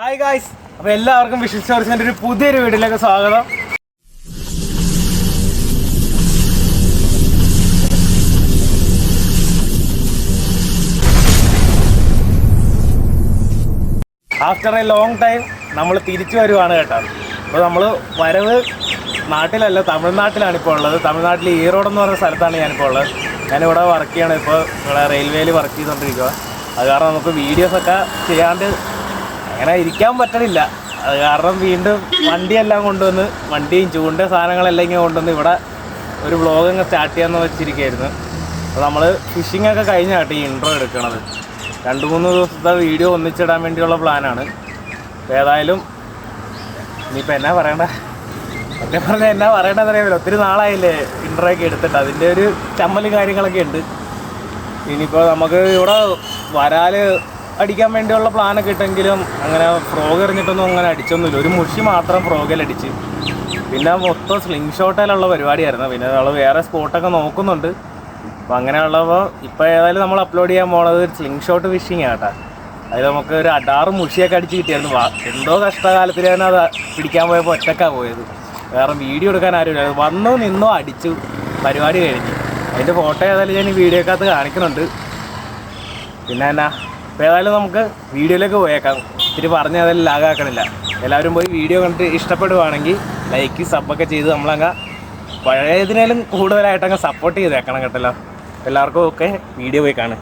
Hi guys അപ്പൊ എല്ലാവർക്കും visual സ്റ്റോറീസിന്റെ ഒരു പുതിയൊരു വീഡിയോയിലേക്ക് സ്വാഗതം. ആഫ്റ്റർ എ ലോങ് ടൈം നമ്മൾ തിരിച്ചു വരുവാണ് കേട്ടോ. അപ്പോൾ നമ്മൾ വരവ് നാട്ടിലല്ല തമിഴ്നാട്ടിലാണ് ഇപ്പോൾ ഉള്ളത്. തമിഴ്നാട്ടിൽ ഈറോഡ് എന്ന് പറഞ്ഞ സ്ഥലത്താണ് ഞാനിപ്പോൾ ഉള്ളത്. ഞാനിവിടെ വർക്ക് ചെയ്യണം. ഇപ്പോൾ ഇവിടെ റെയിൽവേയിൽ വർക്ക് ചെയ്തുകൊണ്ടിരിക്കുക അത് കാരണം നമുക്ക് വീഡിയോസൊക്കെ ചെയ്യാണ്ട് അങ്ങനെ ഇരിക്കാൻ പറ്റണില്ല. അത് കാരണം വീണ്ടും വണ്ടിയെല്ലാം കൊണ്ടുവന്ന് വണ്ടിയും ചൂണ്ട സാധനങ്ങളെല്ലാം ഇങ്ങനെ കൊണ്ടുവന്ന് ഇവിടെ ഒരു വ്ളോഗ് അങ്ങ് സ്റ്റാർട്ട് ചെയ്യാമെന്ന് വെച്ചിരിക്കുകയായിരുന്നു അപ്പോൾ നമ്മൾ ഫിഷിംഗ് ഒക്കെ കഴിഞ്ഞാട്ടെ ഈ ഇൻട്രോ എടുക്കണത്. രണ്ട് മൂന്ന് ദിവസത്തെ വീഡിയോ ഒന്നിച്ചിടാൻ വേണ്ടിയുള്ള പ്ലാനാണ് അപ്പോൾ ഏതായാലും ഇനിയിപ്പോൾ എന്നാ പറയണ്ട? ഒക്കെ പറഞ്ഞാൽ എന്നാ പറയണ്ടെന്ന് അറിയാമല്ലോ ഒത്തിരി നാളായില്ലേ ഇൻട്രോ ഒക്കെ എടുത്തിട്ട്. അതിന്റെ ഒരു ചമ്മലും കാര്യങ്ങളൊക്കെ ഉണ്ട്. ഇനിയിപ്പോൾ നമുക്ക് ഇവിടെ വരാൽ അടിക്കാൻ വേണ്ടിയുള്ള പ്ലാനൊക്കെ ഇട്ടെങ്കിലും അങ്ങനെ ഫ്രോഗ് എറിഞ്ഞിട്ടൊന്നും അങ്ങനെ അടിച്ചൊന്നുമില്ല. ഒരു മുഷി മാത്രം ഫ്രോഗിൽ അടിച്ച്. പിന്നെ മൊത്തം സ്ലിംഗ് ഷോട്ടിലുള്ള പരിപാടിയായിരുന്നു. പിന്നെ നമ്മൾ വേറെ സ്പോട്ടൊക്കെ നോക്കുന്നുണ്ട്. അപ്പം അങ്ങനെയുള്ളപ്പോൾ ഇപ്പോൾ ഏതായാലും നമ്മൾ അപ്ലോഡ് ചെയ്യാൻ പോണത് സ്ലിംഗ് ഷോട്ട് ഫിഷിങ് ആട്ടാ അതിൽ നമുക്ക് ഒരു അടാറ് മുഷിയൊക്കെ അടിച്ച് കിട്ടിയായിരുന്നു. എന്തോ കഷ്ടകാലത്തിൽ തന്നെ അത് പിടിക്കാൻ പോയപ്പോൾ ഒറ്റക്കാണ് പോയത്. വേറെ വീഡിയോ എടുക്കാൻ ആരുമില്ല. വന്നോ നിന്നോ അടിച്ചു. പരിപാടി കഴിഞ്ഞു. അതിന്റെ ഫോട്ടോ ഏതായാലും ഞാൻ ഈ വീഡിയോക്കകത്ത് കാണിക്കുന്നുണ്ട്. പിന്നെ എന്നാ? അപ്പോൾ ഏതായാലും നമുക്ക് വീഡിയോയിലേക്ക് പോയേക്കാം. ഇത്തിരി പറഞ്ഞ് അതെല്ലാം ലാഗാക്കണില്ല. എല്ലാവരും പോയി വീഡിയോ കണ്ടിട്ട് ഇഷ്ടപ്പെടുവാണെങ്കിൽ ലൈക്ക് സബ്ബൊക്കെ ചെയ്ത് നമ്മളങ്ങ് പഴയതിനേലും കൂടുതലായിട്ട് അങ്ങ് സപ്പോർട്ട് ചെയ്തേക്കണം കേട്ടല്ലോ. എല്ലാവർക്കും ഒക്കെ വീഡിയോ പോയി കാണും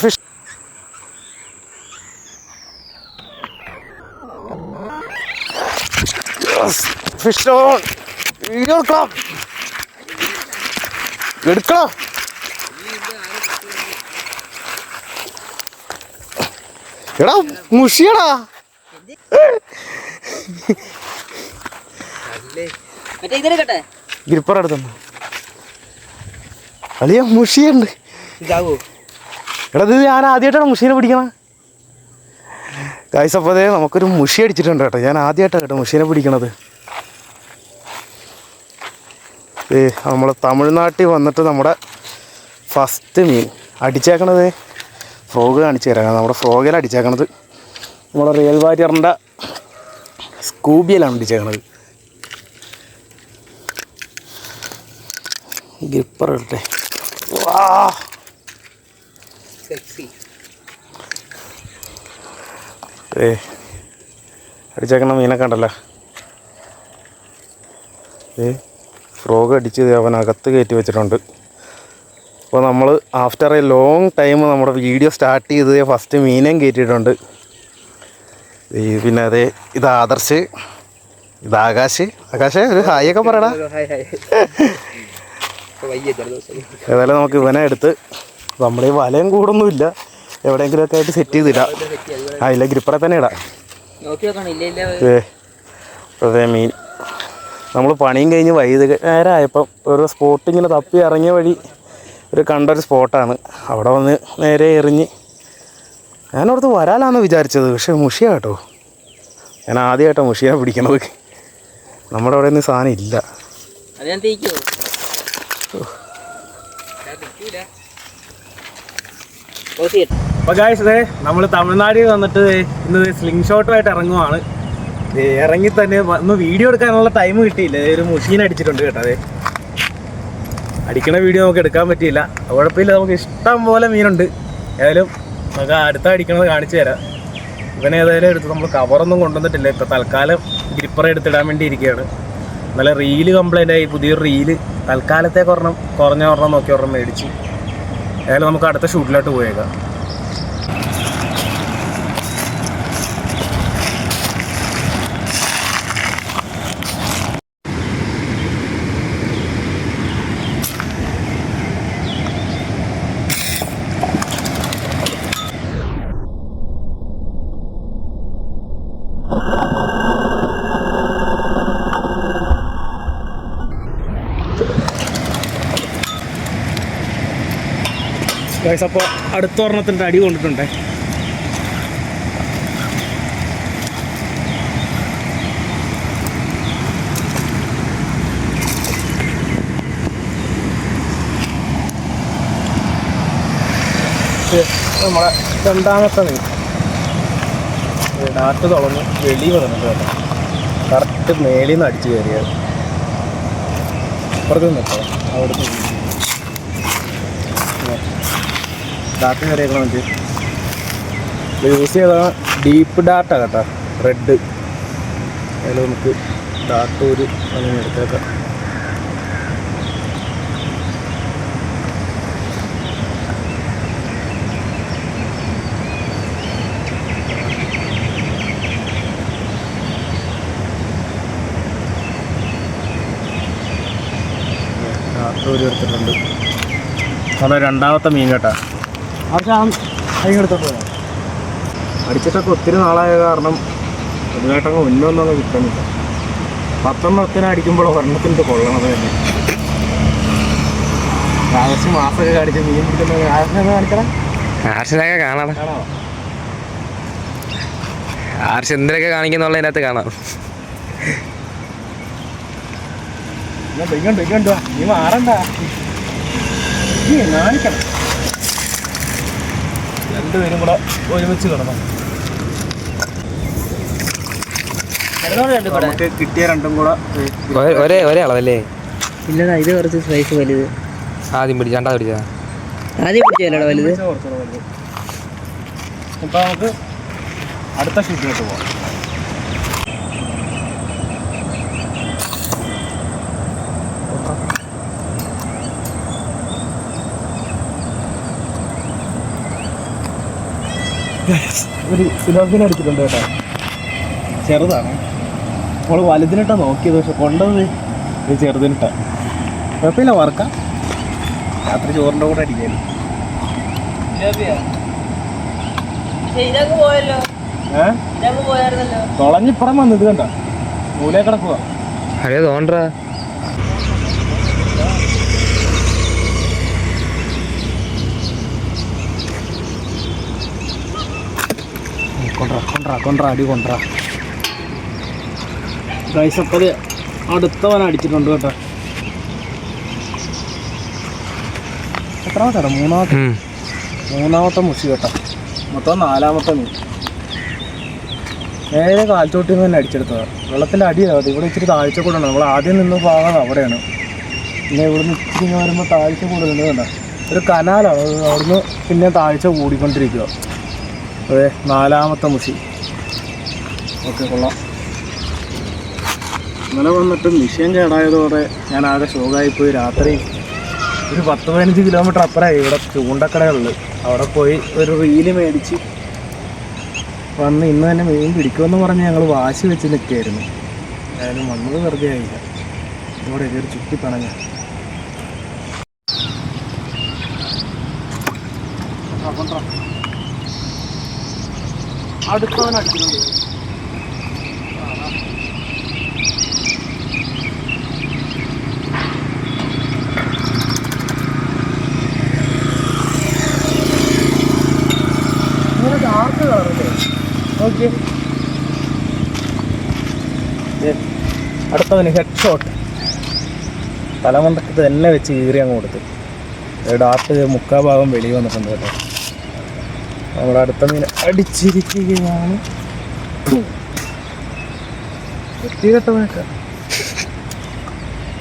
ഫിഷ് ഫിഷ് ഓൺ എടുക്കണം എടുക്കണം? എടാ മുഷിയടാ. ഗ്രിപ്പർ എടുത്തു. അളിയ മുഷിയുണ്ട്. ഇതാവോ? എടാ ഇത് ഞാൻ ആദ്യമായിട്ടാണ് മുഷീനെ പിടിക്കണം? കായ്സ് അപ്പോൾ അതേ നമുക്കൊരു മുഷി അടിച്ചിട്ടുണ്ട് കേട്ടോ. ഞാൻ ആദ്യമായിട്ടാണ് കേട്ടോ മുഷീനെ പിടിക്കണത്. ഏ നമ്മൾ തമിഴ്നാട്ടിൽ വന്നിട്ട് നമ്മുടെ ഫസ്റ്റ് മീൻ അടിച്ചേക്കണത് ഫ്രോഗ് കാണിച്ചു തരാം. നമ്മുടെ ഫ്രോഗിലാണ് അടിച്ചേക്കണത്. നമ്മുടെ റിയൽ വാരിയറിന്റെ സ്കൂബിയിലാണ് അടിച്ചേക്കണത്. ഗ്രിപ്പർ ഇട്ടെ വാ! സെക്സി ഏ അടിച്ചേക്കണ മീനെ കണ്ടല്ല. ഏ ഫ്രോഗ് അടിച്ച് അവനകത്ത് കയറ്റി വെച്ചിട്ടുണ്ട്. അപ്പോൾ നമ്മൾ ആഫ്റ്റർ എ ലോങ് ടൈം നമ്മുടെ വീഡിയോ സ്റ്റാർട്ട് ചെയ്ത് ഫസ്റ്റ് മീനേം കയറ്റിയിട്ടുണ്ട്. ഈ പിന്നെ അതെ ഇത് ആദർശ് ഇത് ആകാശ്. ആകാശ് ഒരു ഹായ് ഒക്കെ പറയടാ. ഏതായാലും നമുക്ക് ഇവനെ എടുത്ത് നമ്മുടെ ഈ വലയും കൂടൊന്നുമില്ല. എവിടെയെങ്കിലുമൊക്കെ ആയിട്ട് സെറ്റ് ചെയ്തിടാം. ആ ഇല്ല ഗ്രിപ്പറെ തന്നെ ഇടാ. അതെ മീൻ. നമ്മൾ പണിയും കഴിഞ്ഞ് വൈകുന്നേരമായപ്പം ഒരു സ്പോട്ട് ഇങ്ങനെ തപ്പി ഇറങ്ങിയ വഴി ഒരു കണ്ടൊരു സ്പോട്ടാണ് അവിടെ വന്ന് നേരെ എറിഞ്ഞ്. ഞാനവിടുത്തെ വരാലാന്ന് വിചാരിച്ചത് പക്ഷേ മുഷിയാ കേട്ടോ. ഞാൻ ആദ്യമായിട്ടാണ് മുഷിയാ പിടിക്കണത്. നമ്മുടെ അവിടെ ഒന്നും സാധനം ഇല്ല അത് ഞാൻ തേക്കോ അപ്പോൾ ഗായ്സ് നമ്മൾ തമിഴ്നാട്ടിൽ വന്നിട്ട് ഇന്ന് സ്ലിംഗ് ഷോട്ടുമായിട്ട് ഇറങ്ങുവാണ്. ഇറങ്ങി തന്നെ ഒന്ന് വീഡിയോ എടുക്കാനുള്ള ടൈം കിട്ടിയില്ല. ഒരു മുഷീൻ അടിച്ചിട്ടുണ്ട് കേട്ടോ അതെ അടിക്കണ വീഡിയോ നമുക്ക് എടുക്കാൻ പറ്റിയില്ല. കുഴപ്പമില്ല നമുക്ക് ഇഷ്ടം പോലെ മീനുണ്ട്. ഏതായാലും നമുക്ക് അടുത്ത അടിക്കണത് കാണിച്ചു തരാം. ഇവനെ ഏതായാലും എടുത്ത് നമ്മൾ കവറൊന്നും കൊണ്ടുവന്നിട്ടില്ല. ഇപ്പോൾ തൽക്കാലം ഗ്രിപ്പർ എടുത്തിടാൻ വേണ്ടി ഇരിക്കുകയാണ്. നല്ല റീൽ കംപ്ലൈന്റ് ആയി. പുതിയൊരു റീൽ തൽക്കാലത്തേക്ക് ഒരെണ്ണം കുറഞ്ഞ ഒരെണ്ണം നോക്കി ഒരെണ്ണം മേടിച്ച്. ഏതായാലും നമുക്ക് അടുത്ത ഷൂട്ടിലോട്ട് പോയേക്കാം. ഗൈസ് അപ്പോൾ അടുത്ത ഒരെണ്ണത്തിന്റെ അടി കൊണ്ടിട്ടുണ്ടേ. നമ്മളെ രണ്ടാമത്തെ മീൻ. നാട്ട് തുളഞ്ഞ് വെളി വന്നിട്ടുണ്ട് കേട്ടോ. കറക്റ്റ് മേളിൽ നിന്ന് അടിച്ച് കയറിയത്. അപ്പുറത്ത് നിന്നിട്ടോ അവിടുന്ന് ഡാറ്റ കയറിയേക്കണം ഇത് യൂസ് ചെയ്ത ഡീപ്പ് ഡാറ്റ കേട്ടോ. റെഡ് അതിൽ നമുക്ക് ഡാറ്റ ഒരു അങ്ങനെ എടുത്തേക്കാം. ഒരു എടുത്തിട്ടുണ്ട്. നമ്മുടെ രണ്ടാമത്തെ മീൻ കേട്ടാ. പക്ഷെ അടിച്ചിട്ടൊക്കെ ഒത്തിരി നാളായ കാരണം അതിനായിട്ടങ്ങ് ഒന്നൊന്നും കിട്ടുന്നില്ല. പത്തെണ്ണത്തിന് അടിക്കുമ്പോൾ ഒരെണ്ണത്തിന്റെ കൊള്ളണത് തന്നെ ആവശ്യം മാസമൊക്കെ കാണിച്ച് മീൻ കാണിക്കണം. ആർഷിനൊക്കെ കാണാം ആർഷ് എന്തിനൊക്കെ കാണിക്കുന്നുള്ളതിനകത്ത് കാണാം. ഇങ്ങോട്ട് ഇങ്ങോട്ട്. നീ മാറണ്ട. നീ കാണിക്കണം രണ്ടുപേരും കൂടെ ഒരുമിച്ച് കിടന്നു. നമുക്ക് കിട്ടിയ രണ്ടും കൂടെ ഒരേ- ഒരേ ഒരേ അളവല്ലേ? ഇല്ലടാ ഇത് കുറച്ച് സൈസ് വലുത്. ആദ്യം പിടിച്ച രണ്ടാമത് പിടിച്ചാ? ആദ്യം പിടിച്ചല്ലോടാ വലുത്? കുറച്ചുകൂടെ വലുത്. ഇപ്പൊ നമുക്ക് അടുത്ത ഷീറ്റിലോട്ട് പോവാം. ഒരു സിലോഫിനെ അടിച്ചിട്ടുണ്ട് കേട്ടോ. ചെറുതാണ്. നമ്മൾ വലുതിനിട്ടാ നോക്കിയത് പക്ഷെ കൊണ്ടത് ഇത് ചെറുതിനിട്ട. കുഴപ്പമില്ല വറക്കാം. രാത്രി ചോറിന്റെ കൂടെ അടിക്കാനും തുളഞ്ഞിപ്പുറം വന്നത് കണ്ട? മൂലേ കിടക്കുക അരേ തോണ്ടറാ കൊണ്ട്രാ കൊണ്ട്രാ അടി കൊണ്ട്രാ. ഗൈസ് അപ്പോൾ അടുത്തവൻ അടിച്ചിട്ടുണ്ട് കേട്ടോ. എത്രാമത്തെ മൂന്നാമത്തെ? മൂന്നാമത്തെ മുഷി കേട്ടോ. മൊത്തം നാലാമത്തെ മീൻ നേരെ കാൽച്ചോട്ടിൽ നിന്ന് തന്നെ അടിച്ചെടുത്തതാണ് വെള്ളത്തിന്റെ അടിയാണ് ഇവിടെ ഇച്ചിരി താഴ്ച കൂടുതലാണ്. നമ്മൾ ആദ്യം നിന്ന് ഭാഗം അവിടെയാണ്. പിന്നെ ഇവിടുന്ന് ഇച്ചിരി ഇങ്ങനെ വരുമ്പോൾ താഴ്ച കൂടുതലുണ്ട് കണ്ട? ഒരു കനാലാണ്. അവിടുന്ന് പിന്നെ താഴ്ച കൂടിക്കൊണ്ടിരിക്കുക അതെ നാലാമത്തെ മുഷി. ഓക്കെ കൊള്ളാം. ഇന്നലെ വന്നിട്ട് മിഷ്യൻ കേടായതോടെ ഞാൻ ആകെ ഷോക്കായിപ്പോയി രാത്രി ഒരു പത്ത് പതിനഞ്ച് കിലോമീറ്റർ അപ്പുറമായി ഇവിടെ ചൂണ്ടക്കടകളിൽ അവിടെ പോയി ഒരു റീൽ മേടിച്ച് വന്ന് ഇന്ന് തന്നെ മീൻ പിടിക്കുമെന്ന് പറഞ്ഞ് ഞങ്ങൾ വാശി വെച്ച് നിൽക്കുകയായിരുന്നു. എന്തായാലും വന്നത് വെറുതെ ആയില്ല. ഇവിടെ ഇതൊരു ചുറ്റി പണഞ്ഞ. അടുത്തവൻ ഓക്കെ അടുത്തവന് ഹെഡ് ഷോട്ട് തലമുണ്ടക്കത്ത് തന്നെ വെച്ച് കീറി അങ്ങ് കൊടുത്തു. ഡാർട്ട് മുക്കാ ഭാഗം വെളി വന്നിട്ടുണ്ട് കേട്ടോ. നമ്മുടെ അടുത്ത മീൻ അടിച്ചിരിക്കുകയാണ്. വ്യക്തിഗതമായിട്ട്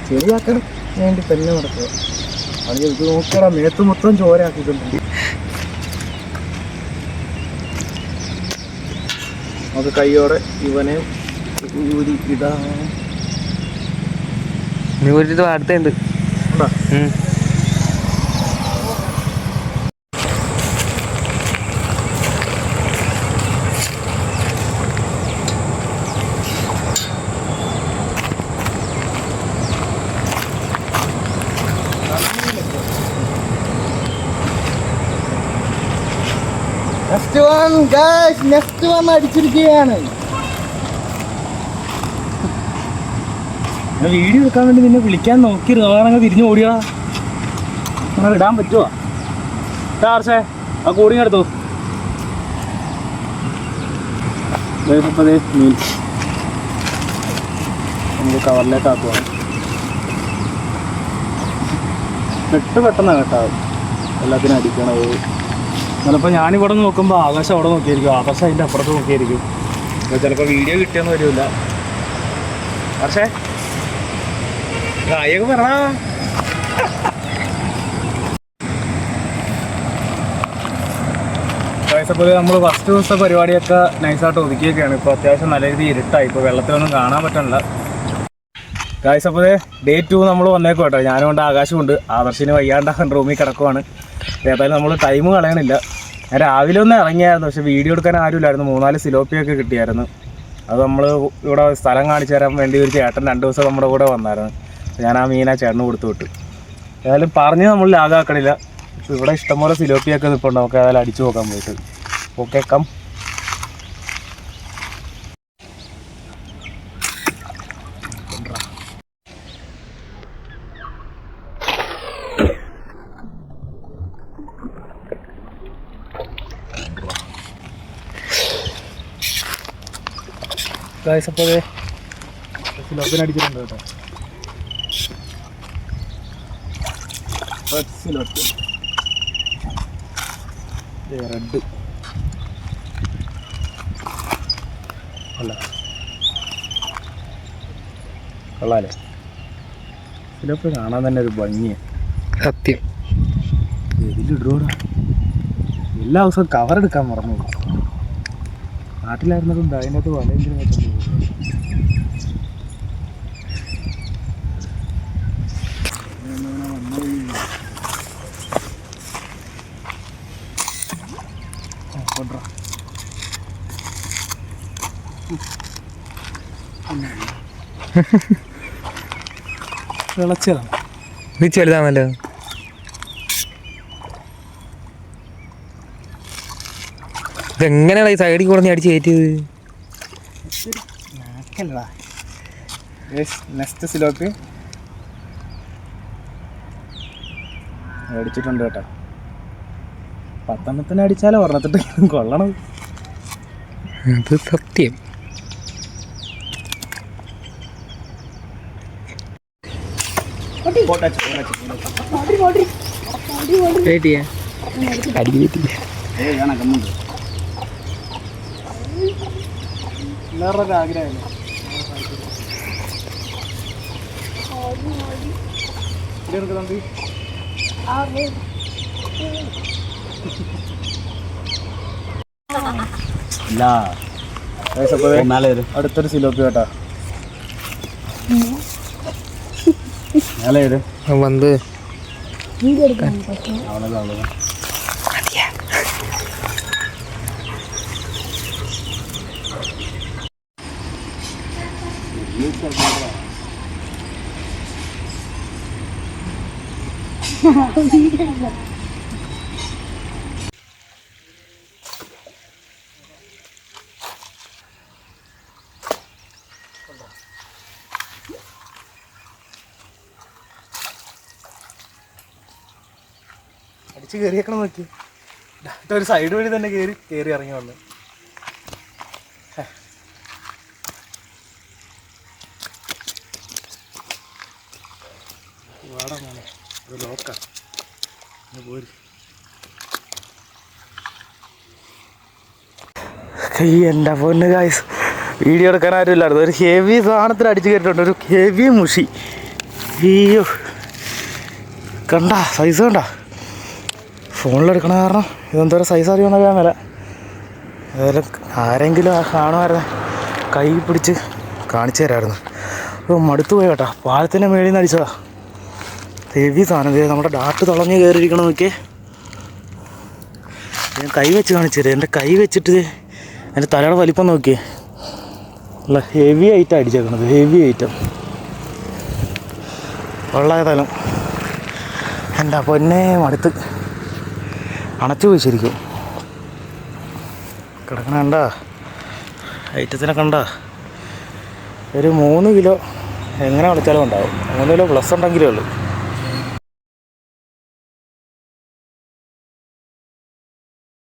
ശരിയാക്കണം വേണ്ടി തന്നെ നടക്കുക. അത് നോക്കിയാ മേത്ത് മൊത്തം ചോരാക്കിയിട്ടുണ്ട് നമുക്ക് കൈയോടെ ഇവനെ ഊരി ഇടാം. ഒരു അടുത്തുണ്ട്. ഉണ്ടോ? ഗൈസ് നെക്സ്റ്റ് വൺ അടിച്ചിരിക്കുകയാണ്. വീഡിയോ എടുക്കാൻ വേണ്ടി നിന്നെ വിളിക്കാൻ നോക്കിയിരുന്നു. അതാണ് തിരിഞ്ഞു ഓടിയാ അങ്ങനെ ഇടാൻ പറ്റുമോ ചാർച്ചേ ആ കൂടിങ് എടുത്തു. ദേ മീൻ. നമുക്ക് കവറിലേക്ക് ആക്കുവാണ് പെട്ട് പെട്ടെന്നാണ് കേട്ടോ. എല്ലാത്തിനും അടിക്കണത്. ചിലപ്പോൾ ഞാനിവിടെ നോക്കുമ്പോൾ ആകാശം അവിടെ നോക്കിയായിരിക്കും ആകാശം അതിന്റെ അപ്പുറത്ത് നോക്കിയായിരിക്കും ചിലപ്പോൾ വീഡിയോ കിട്ടിയെന്ന് വരില്ല. പക്ഷേ കായൊക്കെ പറഞ്ഞ? പോലെ നമ്മൾ ഫസ്റ്റ് ദിവസത്തെ പരിപാടിയൊക്കെ നൈസായിട്ട് ഒതുക്കിയൊക്കെയാണ്. ഇപ്പോൾ അത്യാവശ്യം നല്ല രീതിയിൽ ഇരുട്ടായി. ഇപ്പോൾ വെള്ളത്തിലൊന്നും കാണാൻ പറ്റണില്ല. കായസപ്പോലെ ഡേ ടു നമ്മൾ വന്നേക്കും കേട്ടോ. ഞാനും കൊണ്ട് ആകാശമുണ്ട് ആദർശിന് വയ്യാണ്ടാക്കാൻ റൂമിൽ കിടക്കുവാണ്. ഏതായാലും നമ്മൾ ടൈം കളയണില്ല. ഞാൻ രാവിലെ ഒന്ന് ഇറങ്ങിയായിരുന്നു പക്ഷെ വീഡിയോ എടുക്കാൻ ആരുമില്ലായിരുന്നു. മൂന്നാൽ സിലോപ്പിയൊക്കെ കിട്ടിയായിരുന്നു. അത് നമ്മൾ ഇവിടെ സ്ഥലം കാണിച്ചു തരാൻ വേണ്ടി ഒരു ചേട്ടൻ രണ്ട് ദിവസം നമ്മുടെ കൂടെ വന്നായിരുന്നു. ഞാൻ ആ മീൻ ആ ചേട്ടന് കൊടുത്തു വിട്ടു. ഏതായാലും പറഞ്ഞ് നമ്മൾ ലാഗാക്കണില്ല. ഇവിടെ ഇഷ്ടംപോലെ സിലോപ്പിയൊക്കെ നിൽപ്പുണ്ട് നമുക്ക് ഏതായാലും അടിച്ചു നോക്കാൻ പോയിട്ട്. ഓക്കെ കം ഗായ്സ് അപ്പോൾ അടിച്ചിട്ടുണ്ട് കേട്ടോ. റെഡ് അല്ല. കൊള്ളാലേ. സിലോപ്പി കാണാൻ തന്നെ ഒരു ഭംഗിയാണ് സത്യം. ഇതിലിടൂടാ. എല്ലാ ദിവസവും കവർ എടുക്കാൻ മറന്നു. പോകും. നാട്ടിലായിരുന്നതും അതിനകത്ത് വലയെങ്കിലും പോകും. വിളച്ചതാണ് ചെറുതാണല്ലോ ഇതെങ്ങനെയാണ് ഈ സൈഡിൽ കുറഞ്ഞ് അടിച്ച് കയറ്റിയത്? നാക്കല്ലടാ. നെക്സ്റ്റ് സിലോക്ക് അടിച്ചിട്ടുണ്ട് കേട്ടോ. പത്തെണ്ണത്തിന് അടിച്ചാലോ? ഒരെണ്ണത്തിട്ട് കൊള്ളണം. അത് സത്യം. അടി കയറ്റി എല്ലാവരുടെ ആഗ്രഹമല്ലേ ഇവിടെ എടുക്കുന്നുണ്ട് ഇല്ല അടുത്തൊരു സിലോപ്പി കേട്ടാ. മേലെ വന്ന്. അവളത് അവളത് അടിച്ച് കയറിയേക്കണം നോക്കി. ഒരു സൈഡ് വഴി തന്നെ കയറി കയറി ഇറങ്ങി വന്നു വാടാ മോനെ ഇത് ലോക്കാ പോരി കൈ എന്റെ പൊന്ന് കായ്സ് വീഡിയോ എടുക്കാൻ ആരുമില്ലായിരുന്നു. ഒരു ഹെവി സാധനത്തിൽ അടിച്ചു കയറ്റിട്ടുണ്ട് ഒരു ഹെവി മുഷി. അയ്യോ. കണ്ട സൈസ് കണ്ട. ഫോണിലെടുക്കണ കാരണം ഇതെന്തോരം സൈസ് അറിയുമെന്ന് അറിയാൻ മേല ഏതായാലും ആരെങ്കിലും ആ കാണുമായിരുന്നു കൈ പിടിച്ച് കാണിച്ചു തരായിരുന്നു. അപ്പോൾ മടുത്തു പോയി കേട്ടോ. പാലത്തിന്റെ മേളിൽ നിന്ന് അടിച്ചതാ. ഹെവി സാധനം. നമ്മുടെ ഡാട്ട് തുളഞ്ഞ് കയറിയിരിക്കണം നോക്കിയേ. ഞാൻ കൈ വെച്ച് കാണിച്ചു തരാം. എന്റെ കൈ വെച്ചിട്ട് എന്റെ തലയുടെ വലിപ്പം നോക്കിയേ. അല്ല ഹെവി ആയിട്ടാണ് അടിച്ചേക്കുന്നത് ഹെവി ഐറ്റം ഉള്ള തലം. എന്റെ പൊന്നെ മടുത്ത്. അണച്ചു പോയി ശരിക്കും കിടക്കണ കണ്ട? ഐറ്റത്തിനെ കണ്ട? ഒരു മൂന്ന് കിലോ എങ്ങനെ വിളിച്ചാലും ഉണ്ടാവും. മൂന്ന് കിലോ പ്ലസ് ഉണ്ടെങ്കിലേ ഉള്ളൂ.